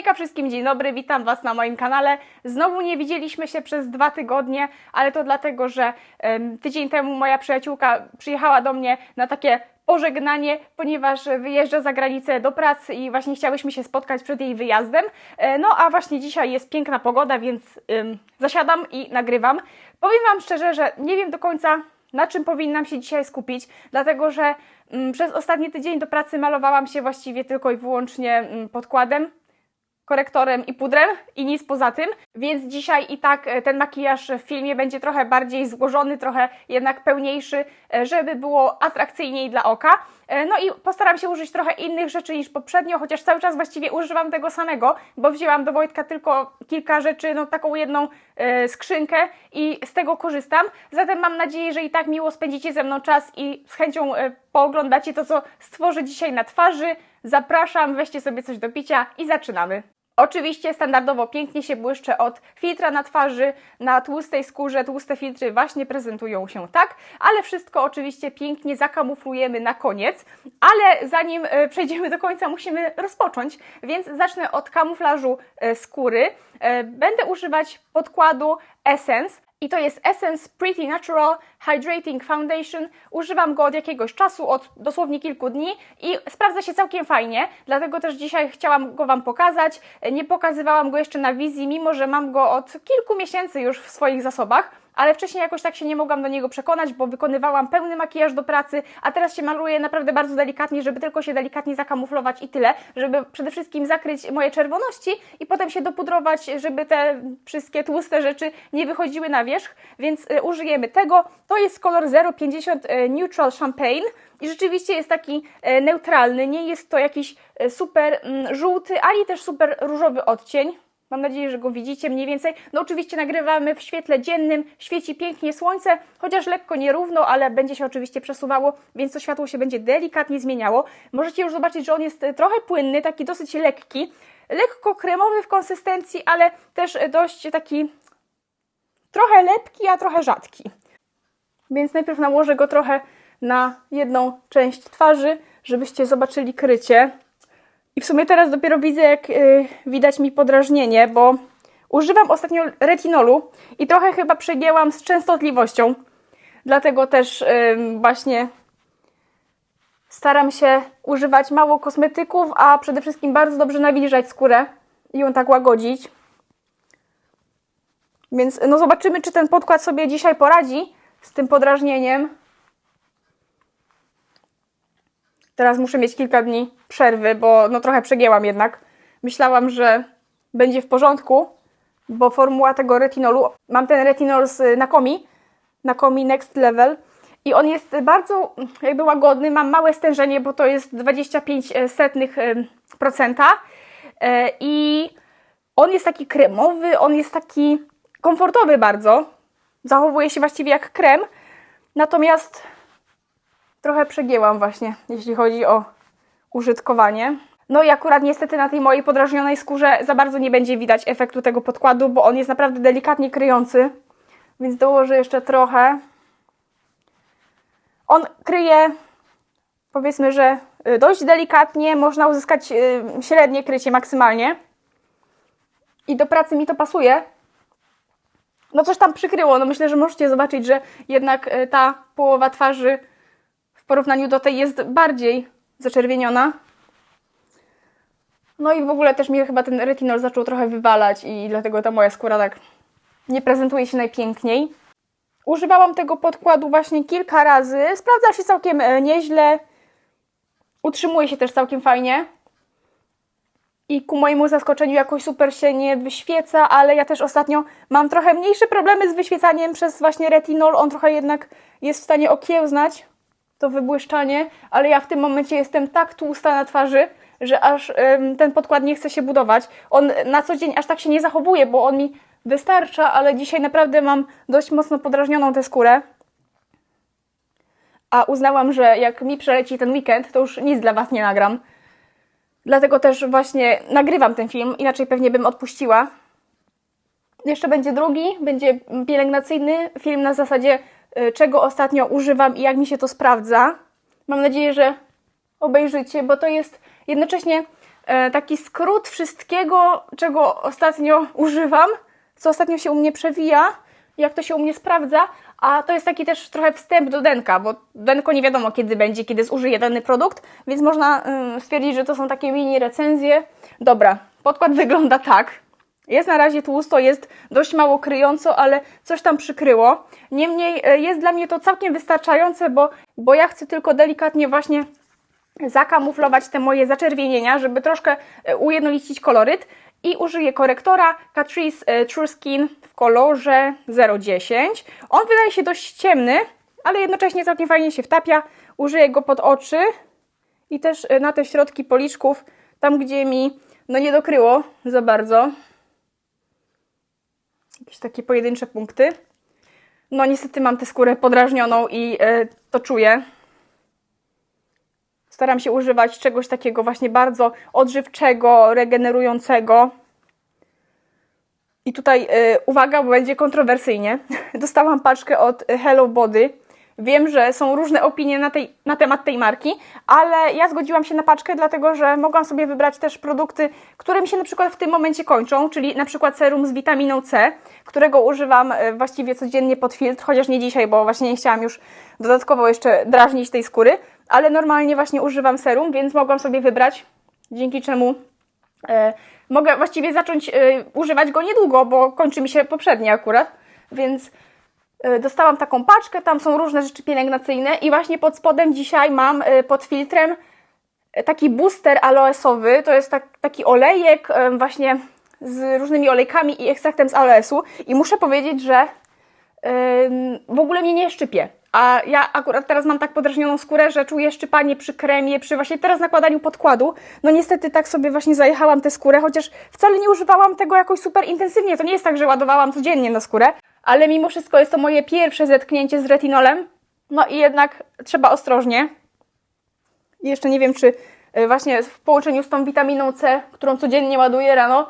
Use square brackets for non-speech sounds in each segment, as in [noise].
Hejka wszystkim, dzień dobry, witam Was na moim kanale. Znowu nie widzieliśmy się przez dwa tygodnie, ale to dlatego, że tydzień temu moja przyjaciółka przyjechała do mnie na takie pożegnanie, ponieważ wyjeżdża za granicę do pracy i właśnie chciałyśmy się spotkać przed jej wyjazdem. E, No a właśnie dzisiaj jest piękna pogoda, więc zasiadam i nagrywam. Powiem Wam szczerze, że nie wiem do końca na czym powinnam się dzisiaj skupić, dlatego że mm, przez ostatni tydzień do pracy malowałam się właściwie tylko i wyłącznie mm, podkładem, korektorem i pudrem i nic poza tym, więc dzisiaj i tak e, ten makijaż w filmie będzie trochę bardziej złożony, trochę jednak pełniejszy, e, żeby było atrakcyjniej dla oka. E, No i postaram się użyć trochę innych rzeczy niż poprzednio, chociaż cały czas właściwie używam tego samego, bo wzięłam do Wojtka tylko kilka rzeczy, no taką jedną skrzynkę i z tego korzystam. Zatem mam nadzieję, że i tak miło spędzicie ze mną czas i z chęcią pooglądacie to, co stworzę dzisiaj na twarzy. Zapraszam, weźcie sobie coś do picia i zaczynamy. Oczywiście standardowo pięknie się błyszczę od filtra na twarzy, na tłustej skórze. Tłuste filtry właśnie prezentują się tak, ale wszystko oczywiście pięknie zakamuflujemy na koniec. Ale zanim e, przejdziemy do końca, musimy rozpocząć, więc zacznę od kamuflażu e, skóry. E, Będę używać podkładu Essence. I to jest Essence Pretty Natural Hydrating Foundation. Używam go od jakiegoś czasu, od dosłownie kilku dni i sprawdza się całkiem fajnie, dlatego też dzisiaj chciałam go Wam pokazać. Nie pokazywałam go jeszcze na wizji, mimo że mam go od kilku miesięcy już w swoich zasobach, ale wcześniej jakoś tak się nie mogłam do niego przekonać, bo wykonywałam pełny makijaż do pracy, a teraz się maluję naprawdę bardzo delikatnie, żeby tylko się delikatnie zakamuflować i tyle, żeby przede wszystkim zakryć moje czerwoności i potem się dopudrować, żeby te wszystkie tłuste rzeczy nie wychodziły na wierzch, więc y, użyjemy tego. To jest kolor 050 y, Neutral Champagne i rzeczywiście jest taki y, neutralny, nie jest to jakiś super mm, żółty, ani też super różowy odcień. Mam nadzieję, że go widzicie mniej więcej. No oczywiście nagrywamy w świetle dziennym, świeci pięknie słońce, chociaż lekko nierówno, ale będzie się oczywiście przesuwało, więc to światło się będzie delikatnie zmieniało. Możecie już zobaczyć, że on jest e, trochę płynny, taki dosyć lekki, lekko kremowy w konsystencji, ale też e, dość taki trochę lepki, a trochę rzadki. Więc najpierw nałożę go trochę na jedną część twarzy, żebyście zobaczyli krycie. I w sumie teraz dopiero widzę, jak y, widać mi podrażnienie, bo używam ostatnio retinolu i trochę chyba przegięłam z częstotliwością. Dlatego też y, właśnie staram się używać mało kosmetyków, a przede wszystkim bardzo dobrze nawilżać skórę i ją tak łagodzić. Więc no zobaczymy, czy ten podkład sobie dzisiaj poradzi z tym podrażnieniem. Teraz muszę mieć kilka dni przerwy, bo no trochę przegięłam jednak. Myślałam, że będzie w porządku, bo formuła tego retinolu, mam ten retinol z Nakomi, Nakomi Next Level i on jest bardzo jakby łagodny, mam małe stężenie, bo to jest 25 setnych em, procenta E, i on jest taki kremowy, on jest taki komfortowy bardzo, zachowuje się właściwie jak krem, natomiast trochę przegięłam właśnie, jeśli chodzi o użytkowanie. No i akurat niestety na tej mojej podrażnionej skórze za bardzo nie będzie widać efektu tego podkładu, bo on jest naprawdę delikatnie kryjący, więc dołożę jeszcze trochę. On kryje, powiedzmy, że y, dość delikatnie, można uzyskać y, średnie krycie maksymalnie. I do pracy mi to pasuje, no coś tam przykryło. No myślę, że możecie zobaczyć, że jednak e, ta połowa twarzy porównaniu do tej jest bardziej zaczerwieniona. No i w ogóle też mi chyba ten retinol zaczął trochę wywalać i dlatego ta moja skóra tak nie prezentuje się najpiękniej. Używałam tego podkładu właśnie kilka razy. Sprawdza się całkiem e, nieźle. Utrzymuje się też całkiem fajnie i ku mojemu zaskoczeniu jakoś super się nie wyświeca, ale ja też ostatnio mam trochę mniejsze problemy z wyświecaniem przez właśnie retinol. On trochę jednak jest w stanie okiełznać to wybłyszczanie, ale ja w tym momencie jestem tak tłusta na twarzy, że aż ym, ten podkład nie chce się budować. On na co dzień aż tak się nie zachowuje, bo on mi wystarcza, ale dzisiaj naprawdę mam dość mocno podrażnioną tę skórę. A uznałam, że jak mi przeleci ten weekend, to już nic dla Was nie nagram. Dlatego też właśnie nagrywam ten film, inaczej pewnie bym odpuściła. Jeszcze będzie drugi, będzie pielęgnacyjny film na zasadzie, czego ostatnio używam i jak mi się to sprawdza. Mam nadzieję, że obejrzycie, bo to jest jednocześnie e, taki skrót wszystkiego, czego ostatnio używam, co ostatnio się u mnie przewija, jak to się u mnie sprawdza, a to jest taki też trochę wstęp do Denka, bo Denko nie wiadomo kiedy będzie, kiedy zużyje dany produkt, więc można ym, stwierdzić, że to są takie mini recenzje. Dobra, podkład wygląda tak. Jest na razie tłusto, jest dość mało kryjąco, ale coś tam przykryło. Niemniej e, jest dla mnie to całkiem wystarczające, bo, bo ja chcę tylko delikatnie właśnie zakamuflować te moje zaczerwienienia, żeby troszkę e, ujednolicić koloryt i użyję korektora Catrice e, True Skin w kolorze 010. On wydaje się dość ciemny, ale jednocześnie całkiem fajnie się wtapia. Użyję go pod oczy i też na te środki policzków, tam gdzie mi no nie dokryło za bardzo. Jakieś takie pojedyncze punkty. No niestety mam tę skórę podrażnioną i e, to czuję. Staram się używać czegoś takiego właśnie bardzo odżywczego, regenerującego. I tutaj y, uwaga, bo będzie kontrowersyjnie. [laughs] Dostałam paczkę od Hello Body. Wiem, że są różne opinie na, tej, na temat tej marki, ale ja zgodziłam się na paczkę, dlatego że mogłam sobie wybrać też produkty, które mi się na przykład w tym momencie kończą, czyli na przykład serum z witaminą C, którego używam y, właściwie codziennie pod filtr, chociaż nie dzisiaj, bo właśnie nie chciałam już dodatkowo jeszcze drażnić tej skóry, ale normalnie właśnie używam serum, więc mogłam sobie wybrać, dzięki czemu e, mogę właściwie zacząć e, używać go niedługo, bo kończy mi się poprzedni akurat, więc e, dostałam taką paczkę, tam są różne rzeczy pielęgnacyjne i właśnie pod spodem dzisiaj mam e, pod filtrem e, taki booster aloesowy, to jest tak, taki olejek e, właśnie z różnymi olejkami i ekstraktem z aloesu i muszę powiedzieć, że w ogóle mnie nie szczypie. A ja akurat teraz mam tak podrażnioną skórę, że czuję szczypanie przy kremie, przy właśnie teraz nakładaniu podkładu. No niestety tak sobie właśnie zajechałam tę skórę, chociaż wcale nie używałam tego jakoś super intensywnie. To nie jest tak, że ładowałam codziennie na skórę, ale mimo wszystko jest to moje pierwsze zetknięcie z retinolem. No i jednak trzeba ostrożnie. I jeszcze nie wiem, czy y, właśnie w połączeniu z tą witaminą C, którą codziennie ładuję rano,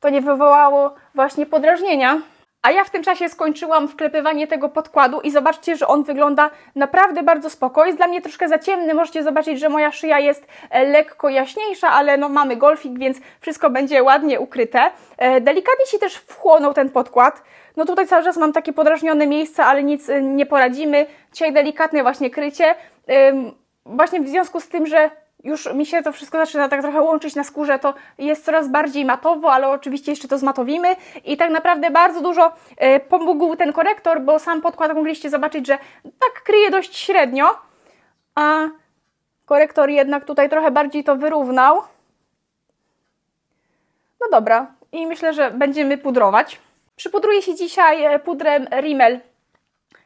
to nie wywołało właśnie podrażnienia. A ja w tym czasie skończyłam wklepywanie tego podkładu i zobaczcie, że on wygląda naprawdę bardzo spoko. Jest dla mnie troszkę za ciemny, możecie zobaczyć, że moja szyja jest e, lekko jaśniejsza, ale no mamy golfik, więc wszystko będzie ładnie ukryte. E, Delikatnie się też wchłonął ten podkład. No tutaj cały czas mam takie podrażnione miejsca, ale nic e, nie poradzimy. Dzisiaj delikatne właśnie krycie. Właśnie w związku z tym, że już mi się to wszystko zaczyna tak trochę łączyć na skórze, to jest coraz bardziej matowo, ale oczywiście jeszcze to zmatowimy i tak naprawdę bardzo dużo e, pomógł ten korektor, bo sam podkład mogliście zobaczyć, że tak kryje dość średnio, a korektor jednak tutaj trochę bardziej to wyrównał. No dobra, i myślę, że będziemy pudrować. Przypudruję się dzisiaj e, pudrem Rimmel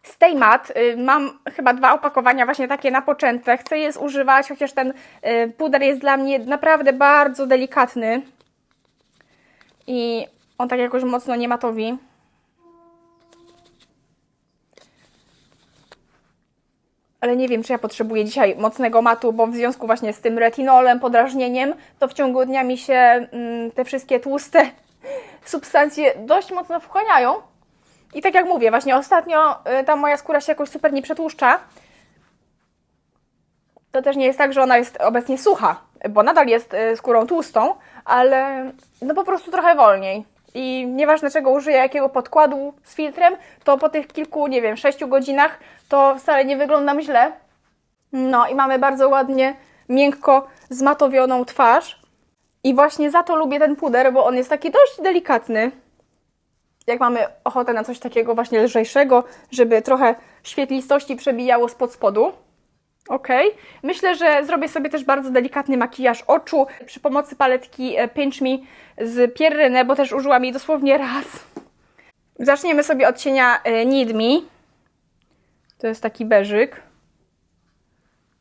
Stay Matte. Y, Mam chyba dwa opakowania właśnie takie napoczęte. Chcę je zużywać, chociaż ten y, puder jest dla mnie naprawdę bardzo delikatny. I on tak jakoś mocno nie matowi. Ale nie wiem, czy ja potrzebuję dzisiaj mocnego matu, bo w związku właśnie z tym retinolem, podrażnieniem, to w ciągu dnia mi się mm, te wszystkie tłuste substancje dość mocno wchłaniają. I tak jak mówię, właśnie ostatnio y, ta moja skóra się jakoś super nie przetłuszcza. To też nie jest tak, że ona jest obecnie sucha, bo nadal jest y, skórą tłustą, ale no po prostu trochę wolniej. I nieważne czego użyję, jakiego podkładu z filtrem, to po tych kilku, nie wiem, sześciu godzinach to wcale nie wyglądam źle. No i mamy bardzo ładnie, miękko zmatowioną twarz. I właśnie za to lubię ten puder, bo on jest taki dość delikatny jak mamy ochotę na coś takiego właśnie lżejszego, żeby trochę świetlistości przebijało spod spodu. Ok. Myślę, że zrobię sobie też bardzo delikatny makijaż oczu przy pomocy paletki e, Pinch Me z Pierrynę, bo też użyłam jej dosłownie raz. Zaczniemy sobie od cienia e, Need Me. To jest taki beżyk.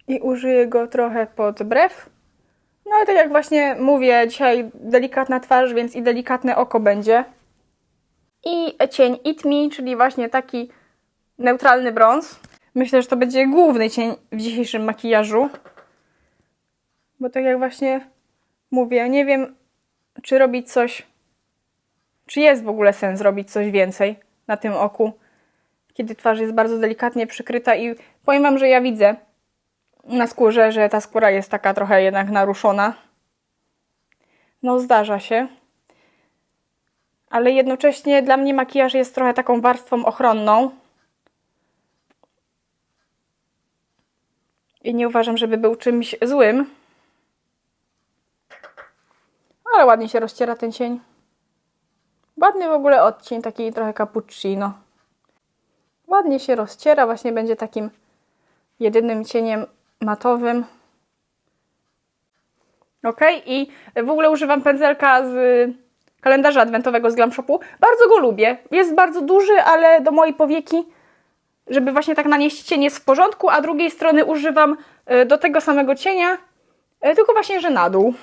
I użyję go trochę pod brew. No ale tak jak właśnie mówię, dzisiaj delikatna twarz, więc i delikatne oko będzie. I cień It Me, czyli właśnie taki neutralny brąz. Myślę, że to będzie główny cień w dzisiejszym makijażu. Bo tak jak właśnie mówię, nie wiem, czy robić coś, czy jest w ogóle sens robić coś więcej na tym oku, kiedy twarz jest bardzo delikatnie przykryta i powiem Wam, że ja widzę na skórze, że ta skóra jest taka trochę jednak naruszona. No, zdarza się. Ale jednocześnie dla mnie makijaż jest trochę taką warstwą ochronną. I nie uważam, żeby był czymś złym. Ale ładnie się rozciera ten cień. Ładny w ogóle odcień, taki trochę cappuccino. Ładnie się rozciera, właśnie będzie takim jedynym cieniem matowym. Ok, i w ogóle używam pędzelka z kalendarza adwentowego z Glam Shopu. Bardzo go lubię. Jest bardzo duży, ale do mojej powieki, żeby właśnie tak nanieść cień jest w porządku, a drugiej strony używam y, do tego samego cienia, y, tylko właśnie, że na dół.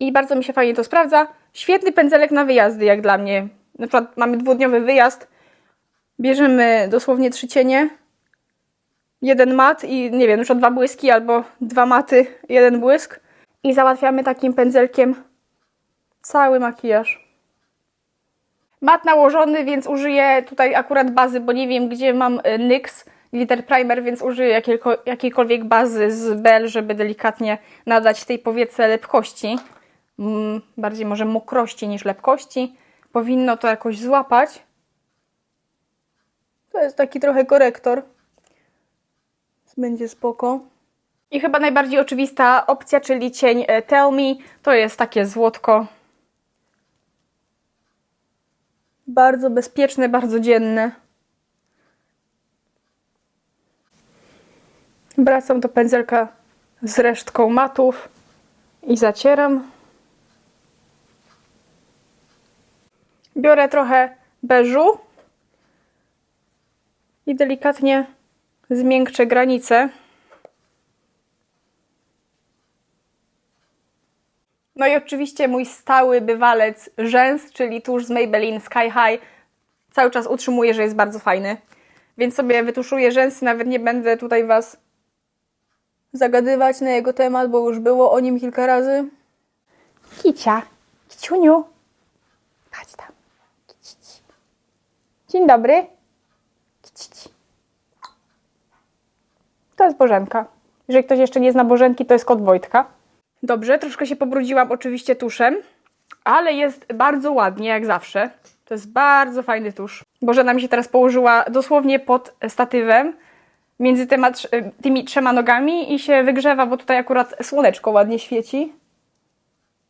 I bardzo mi się fajnie to sprawdza. Świetny pędzelek na wyjazdy, jak dla mnie. Na przykład mamy dwudniowy wyjazd, bierzemy dosłownie trzy cienie, jeden mat i nie wiem, przykład dwa błyski albo dwa maty, jeden błysk i załatwiamy takim pędzelkiem cały makijaż. Mat nałożony, więc użyję tutaj akurat bazy, bo nie wiem gdzie mam y, NYX Glitter Primer, więc użyję jakiejko, jakiejkolwiek bazy z Bell, żeby delikatnie nadać tej powiece lepkości. Mm, bardziej może mokrości niż lepkości. Powinno to jakoś złapać. To jest taki trochę korektor. Będzie spoko. I chyba najbardziej oczywista opcja, czyli cień e, Tell Me. To jest takie złotko. Bardzo bezpieczne, bardzo dzienne. Wracam do pędzelka z resztką matów i zacieram. Biorę trochę beżu i delikatnie zmiękczę granice. No i oczywiście mój stały bywalec rzęs, czyli tusz z Maybelline Sky High. Cały czas utrzymuję, że jest bardzo fajny. Więc sobie wytuszuję rzęsy, nawet nie będę tutaj Was zagadywać na jego temat, bo już było o nim kilka razy. Kicia, kiciuniu, chodź tam. Dzień dobry. Kicici. To jest Bożenka. Jeżeli ktoś jeszcze nie zna Bożenki, to jest kot Wojtka. Dobrze, troszkę się pobrudziłam oczywiście tuszem, ale jest bardzo ładnie, jak zawsze. To jest bardzo fajny tusz. Bożena mi się teraz położyła dosłownie pod statywem, między trz- tymi trzema nogami i się wygrzewa, bo tutaj akurat słoneczko ładnie świeci.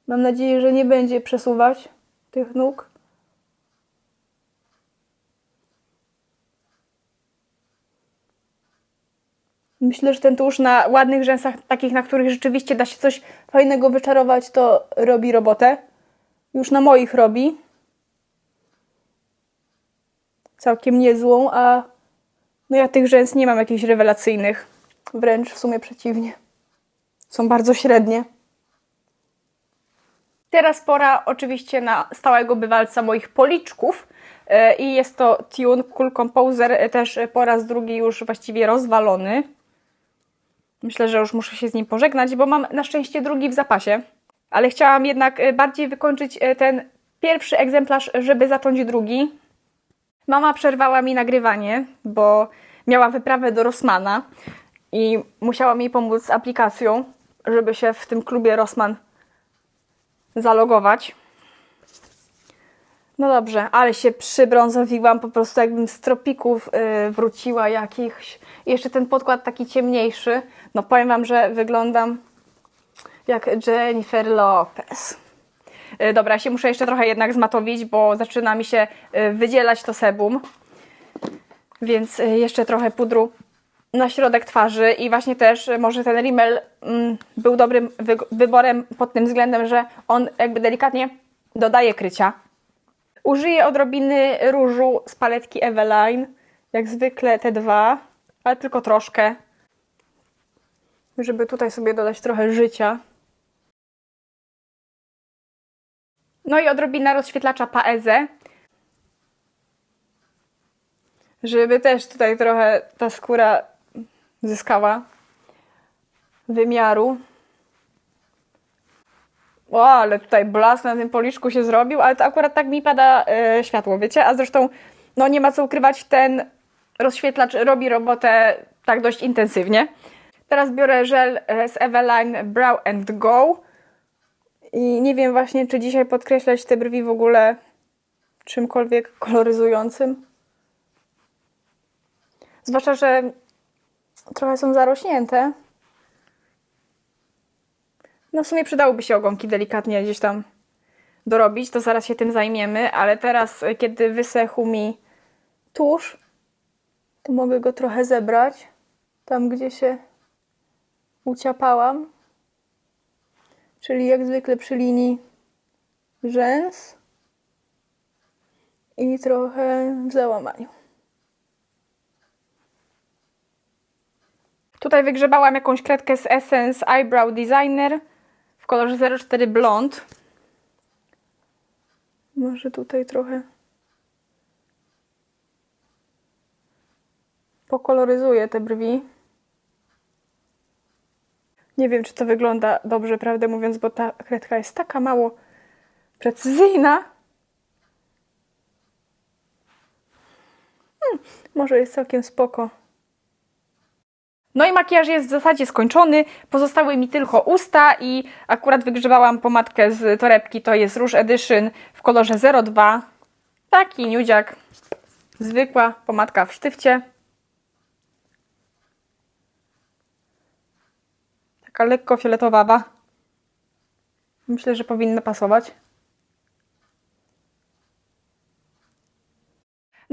Mam nadzieję, że nie będzie przesuwać tych nóg. Myślę, że ten tusz na ładnych rzęsach, takich, na których rzeczywiście da się coś fajnego wyczarować, to robi robotę. Już na moich robi. Całkiem niezłą, a no ja tych rzęs nie mam jakichś rewelacyjnych. Wręcz w sumie przeciwnie. Są bardzo średnie. Teraz pora oczywiście na stałego bywalca moich policzków. E, I jest to Tune Cool Composer, e, też po raz drugi już właściwie rozwalony. Myślę, że już muszę się z nim pożegnać, bo mam na szczęście drugi w zapasie. Ale chciałam jednak e, bardziej wykończyć e, ten pierwszy egzemplarz, żeby zacząć drugi. Mama przerwała mi nagrywanie, bo miała wyprawę do Rossmana i musiała mi pomóc z aplikacją, żeby się w tym klubie Rossman zalogować. No dobrze, ale się przybrązowiłam, po prostu jakbym z tropików y, wróciła jakichś. Jeszcze ten podkład taki ciemniejszy. No powiem Wam, że wyglądam jak Jennifer Lopez. Y, dobra, się muszę jeszcze trochę jednak zmatowić, bo zaczyna mi się y, wydzielać to sebum. Więc y, jeszcze trochę pudru na środek twarzy i właśnie też y, może ten rimel mm, był dobrym wy wyborem pod tym względem, że on jakby delikatnie dodaje krycia. Użyję odrobiny różu z paletki Eveline, jak zwykle te dwa, ale tylko troszkę, żeby tutaj sobie dodać trochę życia. No i odrobina rozświetlacza Paeze, żeby też tutaj trochę ta skóra zyskała wymiaru. O, ale tutaj blask na tym policzku się zrobił, ale to akurat tak mi pada e, światło, wiecie? A zresztą, no nie ma co ukrywać, ten rozświetlacz robi robotę tak dość intensywnie. Teraz biorę żel e, z Eveline Brow and Go I nie wiem właśnie, czy dzisiaj podkreślać te brwi w ogóle czymkolwiek koloryzującym. Zwłaszcza, że trochę są zarośnięte. No w sumie przydałoby się ogonki delikatnie gdzieś tam dorobić, to zaraz się tym zajmiemy, ale teraz, y, kiedy wysechł mi tusz, to mogę go trochę zebrać. Tam, gdzie się uciapałam. Czyli jak zwykle przy linii rzęs i trochę w załamaniu. Tutaj wygrzebałam jakąś kredkę z Essence Eyebrow Designer w kolorze 04 Blond. Może tutaj trochę pokoloryzuję te brwi. Nie wiem, czy to wygląda dobrze, prawdę mówiąc, bo ta kredka jest taka mało precyzyjna. Hmm, może jest całkiem spoko. No i makijaż jest w zasadzie skończony. Pozostały mi tylko usta i akurat wygrzebałam pomadkę z torebki. To jest Rouge Edition w kolorze 02. Taki nudziak. Zwykła pomadka w sztywcie. Taka lekko fioletowawa. Myślę, że powinna pasować.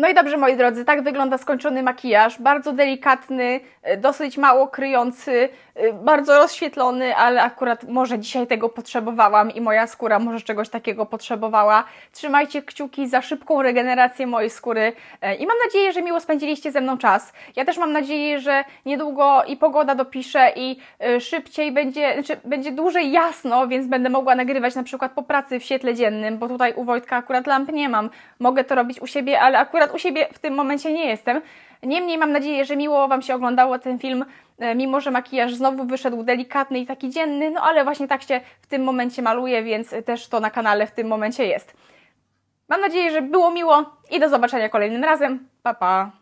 No i dobrze, moi drodzy, tak wygląda skończony makijaż. Bardzo delikatny, y, dosyć mało kryjący, y, bardzo rozświetlony, ale akurat może dzisiaj tego potrzebowałam i moja skóra może czegoś takiego potrzebowała. Trzymajcie kciuki za szybką regenerację mojej skóry y, i mam nadzieję, że miło spędziliście ze mną czas. Ja też mam nadzieję, że niedługo i pogoda dopisze i szybciej będzie, znaczy będzie dłużej jasno, więc będę mogła nagrywać na przykład po pracy w świetle dziennym, bo tutaj u Wojtka akurat lamp nie mam. Mogę to robić u siebie, ale akurat u siebie w tym momencie nie jestem. Niemniej mam nadzieję, że miło Wam się oglądało ten film, e, mimo że makijaż znowu wyszedł delikatny i taki dzienny, no ale właśnie tak się w tym momencie maluje, więc też to na kanale w tym momencie jest. Mam nadzieję, że było miło i do zobaczenia kolejnym razem. Pa, pa!